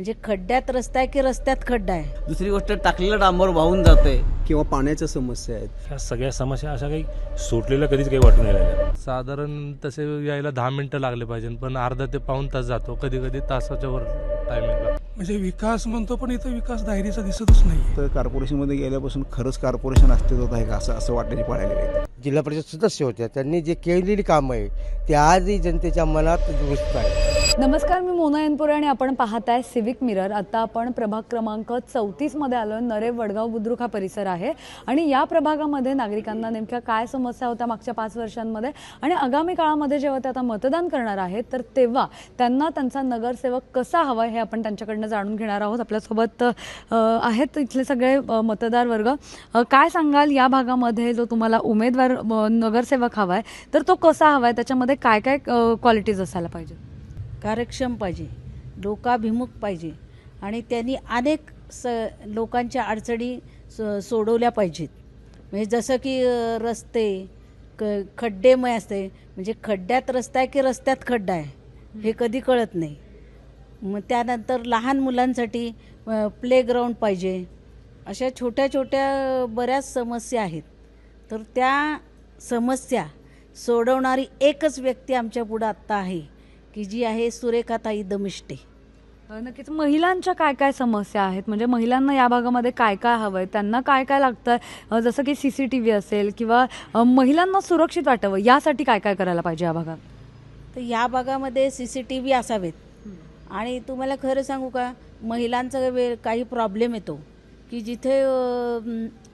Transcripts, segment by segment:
म्हणजे खड्ड्यात रस्ता आहे की रस्त्यात खड्डा आहे? दुसरी गोष्ट टाकलेलं डांबर वाहून जातंय. किंवा पाण्याच्या समस्या आहेत. ह्या सगळ्या समस्या अशा काही सुटलेल्या कधीच काही वाटून राहिलेल्या साधारण तसे यायला दहा मिनटं लागले पाहिजे पण अर्धा ते पाऊण तास जातो. कधी कधी तासाच्या वर टायमिंग म्हणजे विकास म्हणतो पण इथं विकास दायरीचा दिसतच नाही तर कॉर्पोरेशनमध्ये गेल्यापासून खरंच कॉर्पोरेशन अस्तित्वात आहे का असं असं वाटण्याची पाळलेली आहे जिल्हा परिषद सदस्य होत्या. त्यांनी जे केलेली कामं आहे ते आजही जनतेच्या मनात रुजत आहे नमस्कार मी मोना एनपुरे आणि आपण पाहताय सिविक मिरर आता आपण प्रभाग क्रमांक चौतीसमध्ये आलो. आहे नरे वडगाव बुद्रुक हा परिसर आहे. आणि या प्रभागामध्ये नागरिकांना नेमक्या काय समस्या होत्या मागच्या पाच वर्षांमध्ये? आणि आगामी काळामध्ये जेव्हा ते आता मतदान करणार आहेत तर तेव्हा त्यांना त्यांचा नगरसेवक कसा हवा हे आपण त्यांच्याकडनं जाणून घेणार आहोत. आपल्यासोबत आहेत इथले सगळे मतदार वर्ग. काय सांगाल या भागामध्ये जो तुम्हाला उमेदवार नगरसेवक हवा आहे तर तो कसा हवा आहे त्याच्यामध्ये काय काय क्वालिटीज असायला पाहिजे कार्यक्षम पाहिजे लोकाभिमुख पाहिजे आणि त्यांनी अनेक स लोकांच्या अडचणी स सोडवल्या पाहिजेत. म्हणजे जसं की रस्ते क खड्डेमय असते. म्हणजे खड्ड्यात रस्ता आहे की रस्त्यात खड्डा आहे? हे कधी कळत नाही. मग त्यानंतर लहान मुलांसाठी प्लेग्राऊंड पाहिजे. अशा छोट्या छोट्या बऱ्याच समस्या आहेत. तर त्या समस्या सोडवणारी एकच व्यक्ती आमच्या पुढं आत्ता आहे. की जी आहे सुरेखाताई दमिष्टे. नक्कीच. महिलांच्या काय काय समस्या आहेत? म्हणजे महिलांना या भागामध्ये काय काय हवं आहे त्यांना काय काय लागतं अ, जसं की सी सी टी व्ही असेल किंवा महिलांना सुरक्षित वाटावं यासाठी काय काय करायला पाहिजे या भागात? तर या भागामध्ये सी सी टी व्ही असावेत. आणि तुम्हाला खरं सांगू का? महिलांचा काही प्रॉब्लेम येतो. की जिथे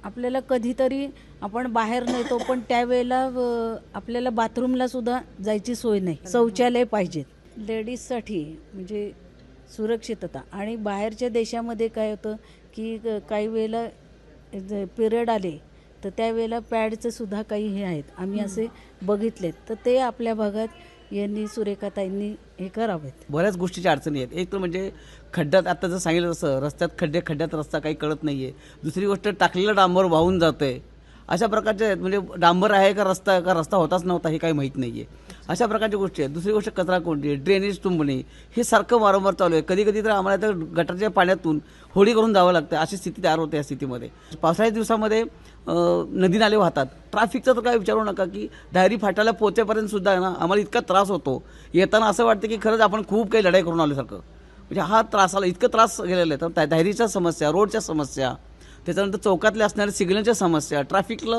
आपल्याला कधीतरी आपण बाहेर नेतो पण त्यावेळेला आपल्याला बाथरूमला सुद्धा जायची सोय नाही. शौचालय पाहिजेत. लेडीजसाठी म्हणजे सुरक्षितता. आणि बाहेरच्या देशामध्ये काय होतं की क- काही वेळेला पिरियड आले तर त्यावेळेला पॅडचं सुद्धा काही हे आहेत. आम्ही असे बघितलेत. तर ते आपल्या भागात यांनी सुरेखाताईंनी हे करावेत. बऱ्याच गोष्टीच्या अडचणी आहेत. एक तर म्हणजे खड्ड्यात आता जर सांगितलं तसं रस्त्यात खड्डे खड्ड्यात रस्ता काही कळत नाही आहे दुसरी गोष्ट टाकलेलं डांबर वाहून जातंय. अशा प्रकारचे म्हणजे डांबर आहे का रस्ता का रस्ता होताच नव्हता हे काही माहीत नाही आहे अशा प्रकारच्या गोष्टी आहेत. दुसरी गोष्ट कचरा कोंडी ड्रेनेज तुंबणे हे सारखं वारंवार चालू आहे. कधी कधी तर आम्हाला तर गटारच्या पाण्यातून होडी करून जावं लागतं. अशी स्थिती तयार होते या स्थितीमध्ये. पावसाळ्याच्या दिवसामध्ये नदी नाले वाहतात. ट्रॅफिकचा तर काय विचारू नका की डायरी फाटायला पोहोचेपर्यंत सुद्धा ना आम्हाला इतका त्रास होतो. येताना असं वाटतं की खरंच आपण खूप काही लढाई करून आल्यासारखं म्हणजे हा त्रासाला इतकं त्रास गेलेला आहे. तर त्या समस्या रोडच्या समस्या त्याच्यानंतर चौकातल्या असणाऱ्या सिग्नलच्या समस्या ट्रॅफिकला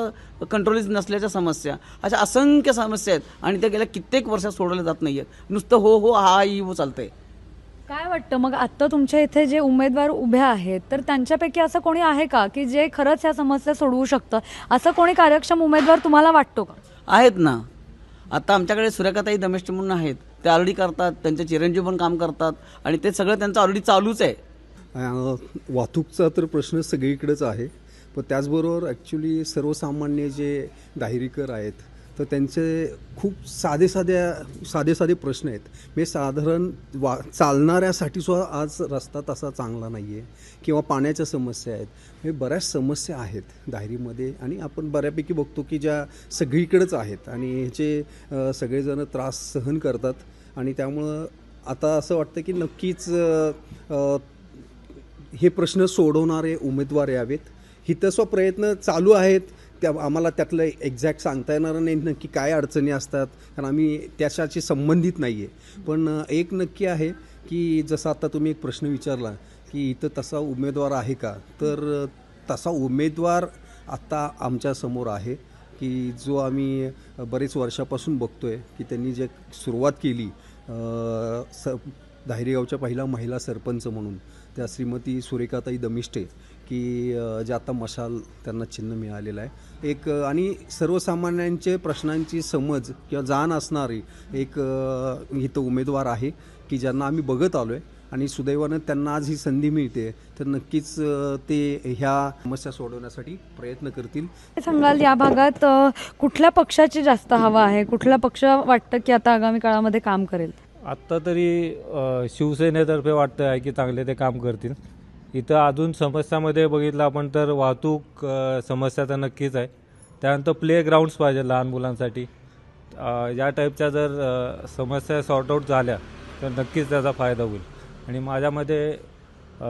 कंट्रोलिंग नसल्याच्या समस्या अशा असंख्य समस्या आहेत आणि त्या गेल्या कित्येक वर्षात सोडवल्या जात नाही आहेत नुसतं हो हो हा ई हो चालतंय. काय वाटतं? मग आत्ता तुमच्या इथे जे उमेदवार उभे आहेत तर त्यांच्यापैकी असं कोणी आहे का की जे खरंच ह्या समस्या सोडवू शकतं? असं कोणी कार्यक्षम उमेदवार तुम्हाला वाटतो का? आहेत ना. आता आमच्याकडे सूर्यकाताई दमेष्ट म्हणून आहेत. ते ऑलरेडी करतात त्यांचे चिरंजीव पण काम करतात आणि ते सगळं त्यांचं ऑलरेडी चालूच आहे. वाहतूकचा तर प्रश्न सगळीकडेच आहे. पण त्याचबरोबर ॲक्च्युली सर्वसामान्य जे दाहिरीकर आहेत तर त्यांचे खूप साधे साध्या साधे साधे प्रश्न आहेत. म्हणजे साधारण वा चालणाऱ्यासाठी सुद्धा आज रस्ता तसा चांगला नाही आहे किंवा पाण्याच्या समस्या आहेत. हे बऱ्याच समस्या आहेत दाहिरीमध्ये आणि आपण बऱ्यापैकी बघतो की ज्या सगळीकडेच आहेत आणि ह्याचे सगळेजणं सगळेजण त्रास सहन करतात. आणि त्यामुळं आता असं वाटतं की नक्कीच हे प्रश्न सोडवणारे उमेदवार यावेत. हितस्व प्रयत्न चालू आहेत. त्या आम्हाला त्यातलं एक्झॅक्ट सांगता येणार नाही नक्की काय अडचणी असतात कारण आम्ही त्याच्याशी संबंधित नाही आहे पण एक नक्की आहे की जसं आता तुम्ही एक प्रश्न विचारला की इथं तसा उमेदवार आहे का? तर तसा उमेदवार आत्ता आमच्यासमोर आहे की जो आम्ही बरेच वर्षापासून बघतो आहे की त्यांनी जे सुरुवात केली स धायरेगावच्या पहिला महिला सरपंच म्हणून त्या श्रीमती सुरेखाताई दमिष्टे की जे आता मशाल त्यांना चिन्ह मिळालेलं आहे. एक आणि सर्वसामान्यांचे प्रश्नांची समज किंवा जाण असणारी एक इथं उमेदवार आहे की ज्यांना आम्ही बघत आलो आहे आणि सुदैवानं त्यांना आज ही संधी मिळते. तर नक्कीच ते ह्या समस्या सोडवण्यासाठी प्रयत्न करतील. सांगाल? या भागात कुठल्या पक्षाची जास्त हवा आहे? कुठला पक्ष वाटतं की आता आगामी काळामध्ये काम करेल? आत्ता तरी शिवसेनेतर्फे वाटतं आहे की चांगले ते काम करतील. इथं अजून समस्यामध्ये बघितलं आपण तर वाहतूक समस्या तर नक्कीच आहे. त्यानंतर प्ले ग्राउंड्स पाहिजे लहान मुलांसाठी. या टाईपच्या जर समस्या सॉर्ट आऊट झाल्या तर नक्कीच त्याचा फायदा होईल. आणि माझ्यामध्ये अ,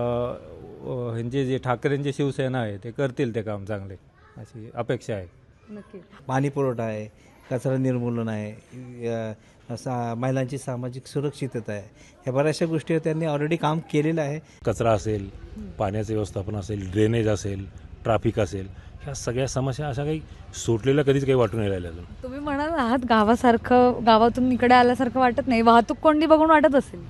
ह्यांचे जे ठाकरेंची शिवसेना आहे ते करतील ते काम चांगले. अशी अपेक्षा आहे. नक्की पाणी पुरवठा आहे. कचरा निर्मूलन आहे सा महिलांची सामाजिक सुरक्षितता आहे. ह्या बऱ्याचशा गोष्टी त्यांनी ऑलरेडी काम केलेलं आहे. कचरा असेल पाण्याचं व्यवस्थापन असेल ड्रेनेज असेल ट्रॅफिक असेल ह्या सगळ्या समस्या अशा काही सुटलेल्या कधीच काही वाटून नाही राहिल्या अजून. तुम्ही म्हणाल आहात गावासारखं गावातून इकडे आल्यासारखं वाटत नाही. वाहतूक कोंडी बघून वाटत असेल.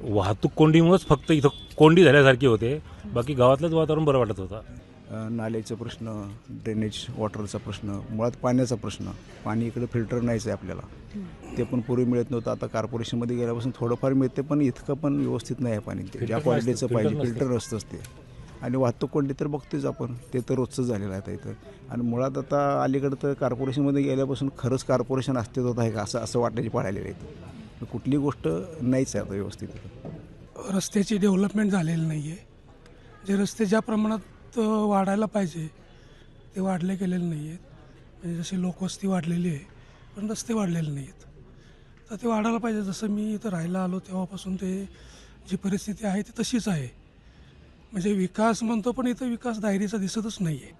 वाहतूक कोंडीमुळेच फक्त इथं कोंडी झाल्यासारखी होते. बाकी गावातलंच वातावरण बरं वाटत होतं. नाल्याचा प्रश्न ड्रेनेज वॉटरचा प्रश्न मुळात पाण्याचा प्रश्न. पाणी इकडे फिल्टर नाहीच आहे आपल्याला. ते पण पूर्वी मिळत नव्हतं. आता कॉर्पोरेशनमध्ये गेल्यापासून थोडंफार मिळते पण इतकं पण व्यवस्थित नाही आहे पाणी ते. ज्या क्वालिटीचं पाहिजे. फिल्टर असतंच ते. आणि वाहतूक कोंडी तर बघतोच आपण. ते तर रोजचं झालेलं आहे आता इथं. आणि मुळात आता अलीकडं तर कॉर्पोरेशनमध्ये गेल्यापासून खरंच कॉर्पोरेशन अस्तित्वात आहे का? असं असं वाटायची आहे कुठली गोष्ट नाहीच आहे आता व्यवस्थित इथं. रस्त्याची डेव्हलपमेंट झालेली नाही आहे जे रस्ते ज्या प्रमाणात वाढायला पाहिजे. ते वाढले गेलेले नाही आहेत म्हणजे जशी लोकवस्ती वाढलेली आहे पण रस्ते वाढलेले नाही आहेत तर ते वाढायला पाहिजे. जसं मी इथं राहायला आलो तेव्हापासून ते जी परिस्थिती आहे ती तशीच आहे. म्हणजे विकास म्हणतो पण इथं विकास दायरीचा दिसतच नाही आहे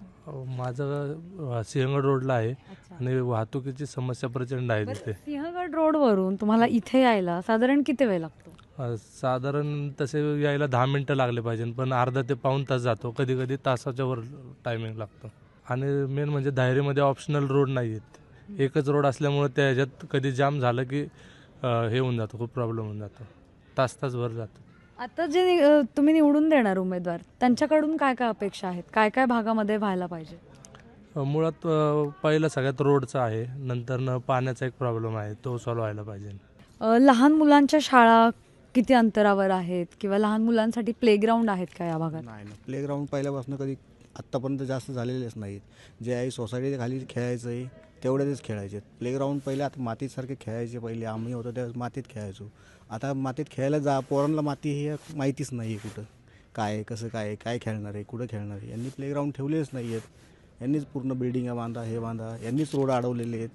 माझं सिंहगड रोडला आहे आणि वाहतुकीची समस्या प्रचंड आहे तिथे. सिंहगड रोडवरून तुम्हाला इथे यायला साधारण किती वेळ लागतो? साधारण तसे यायला दहा मिनटं लागले पाहिजे पण अर्धा ते पाऊण तास जातो. कधी कधी तासाच्या वर टायमिंग लागतो. आणि मेन म्हणजे दायरीमध्ये ऑप्शनल रोड नाही आहेत एकच रोड असल्यामुळे त्या ह्याच्यात कधी जाम झालं की हे होऊन जातं खूप प्रॉब्लेम होऊन जातो. तास तास भर जातो. आता जे नि- तुम्ही निवडून देणार उमेदवार त्यांच्याकडून काय काय अपेक्षा आहेत? काय काय भागामध्ये व्हायला पाहिजे? अ, मुळात अ, पहिलं सगळ्यात रोडचं आहे. नंतर पाण्याचा एक प्रॉब्लेम आहे तो सॉल्व्ह व्हायला पाहिजे. अ, लहान मुलांच्या शाळा किती अंतरावर आहेत किंवा लहान मुलांसाठी प्लेग्राऊंड आहेत का या भागात? नाही ना प्लेग्राऊंड पहिल्यापासून कधी आत्तापर्यंत जास्त झालेलेच नाहीत. जे आहे सोसायटी खाली खेळायचं आहे तेवढ्यातच खेळायचे. प्लेग्राऊंड पहिले आता मातीसारखे खेळायचे पहिले. आम्ही होतो त्यावेळेस मातीत खेळायचो. आता मातीत खेळायला जा पोरांना माती हे माहितीच नाही आहे कुठं. काय आहे कसं काय आहे काय खेळणार आहे कुठं खेळणार आहे? यांनी प्लेग्राऊंड ठेवलेच नाही आहेत यांनीच पूर्ण बिल्डिंगा बांधा हे बांधा. यांनीच रोड अडवलेले आहेत.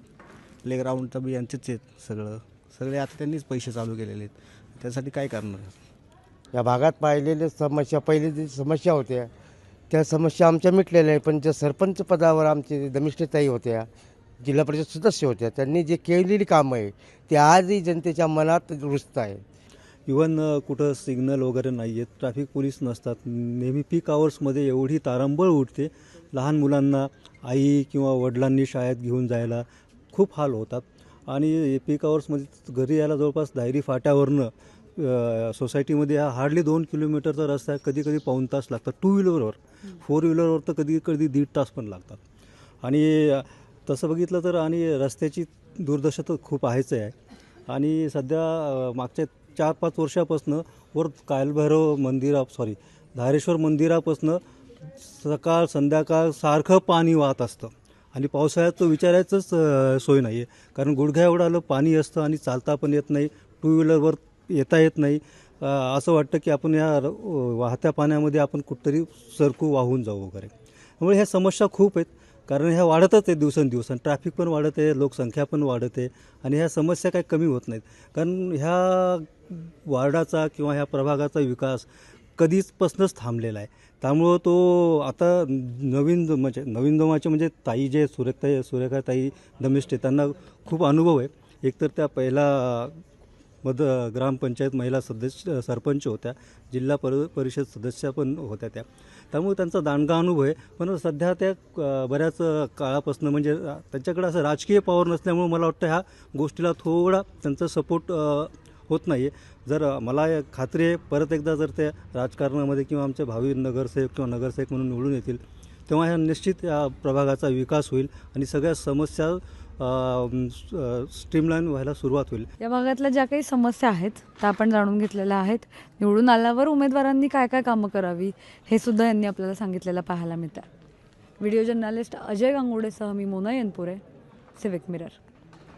प्लेग्राऊंडचं बी यांचेच आहेत सगळं. सगळे आता त्यांनीच पैसे चालू केलेले आहेत. त्यासाठी काय करणार? या भागात पाहिलेल्या समस्या पहिले जी समस्या होत्या त्या समस्या आमच्या मिटलेल्या आहे पण ज्या सरपंच पदावर आमचे दमिष्ठताई होत्या जिल्हा परिषद सदस्य होत्या त्यांनी जे केलेली कामं आहे ते आजही जनतेच्या मनात रुजत आहे इवन कुठं सिग्नल वगैरे नाही आहेत ट्रॅफिक पोलीस नसतात. नेहमी पीक आवर्समध्ये एवढी तारांबळ उठते लहान मुलांना आई किंवा वडिलांनी शाळेत घेऊन जायला खूप हाल होतात. आणि पीक आवर्समध्ये घरी यायला जवळपास दायरी फाट्यावरनं सोसायटीमध्ये हा हार्डली दोन किलोमीटरचा रस्ता आहे. कधी कधी पाऊण तास लागतात. टू व्हीलरवर फोर व्हीलरवर तर कधी कधी दीड तास पण लागतात. आणि तसं बघितलं तर आणि रस्त्याची दुर्दशा तर खूप आहेच आहे. आणि सध्या मागच्या चार पाच वर्षापासनं वर कालभैरव मंदिरा सॉरी धारेश्वर मंदिरापासनं सकाळ संध्याकाळ सारखं पाणी वाहत असतं. आणि पावसाळ्यात तर विचारायचंच सोय नाही आहे कारण गुडघ्या एवढं पाणी असतं आणि चालता पण येत नाही टू व्हीलरवर येता येत नाही. असं वाटतं की आपण या वाहत्या पाण्यामध्ये आपण कुठंतरी सरकू वाहून जाऊ वगैरे. त्यामुळे ह्या समस्या खूप आहेत. कारण ह्या वाढतच आहे दिवसेंदिवस आणि ट्रॅफिक पण वाढत आहे लोकसंख्या पण वाढत आहे आणि ह्या समस्या काही कमी होत नाहीत. कारण ह्या वार्डाचा किंवा ह्या प्रभागाचा विकास कधीचपासूनच थांबलेला आहे. त्यामुळं तो आता नवीन ज- म्हणजे नवीन जमाचे म्हणजे ताई जे सुरेखताई सुरेखा ताई दमिष्टे त्यांना खूप अनुभव आहे. एकतर त्या पहिला मद ग्रामपंचायत महिला सदस्य सरपंच होत्या. जिल्हा पर परिषद सदस्या पण होत्या त्या. त्यामुळे त्यांचा दांडगा अनुभव आहे. पण सध्या त्या बऱ्याच काळापासून म्हणजे त्यांच्याकडे असं राजकीय पॉवर नसल्यामुळे मला वाटतं ह्या गोष्टीला थोडा त्यांचा सपोर्ट होत नाही आहे जर मला खात्री आहे परत एकदा जर ते राजकारणामध्ये किंवा आमचे भावी नगरसेवक किंवा नगरसेवक म्हणून निवडून येतील तेव्हा ह्या निश्चित या प्रभागाचा विकास होईल आणि सगळ्या समस्या स्ट्रीमलाईन व्हायला सुरुवात होईल. या भागातल्या ज्या काही समस्या आहेत त्या आपण जाणून घेतलेल्या आहेत. निवडून आल्यावर उमेदवारांनी काय काय कामं करावी हे सुद्धा यांनी आपल्याला सांगितलेलं पाहायला मिळतं. व्हिडिओ जर्नलिस्ट अजय गांगुडेसह मी मोना यनपुरे सिविक मिरर.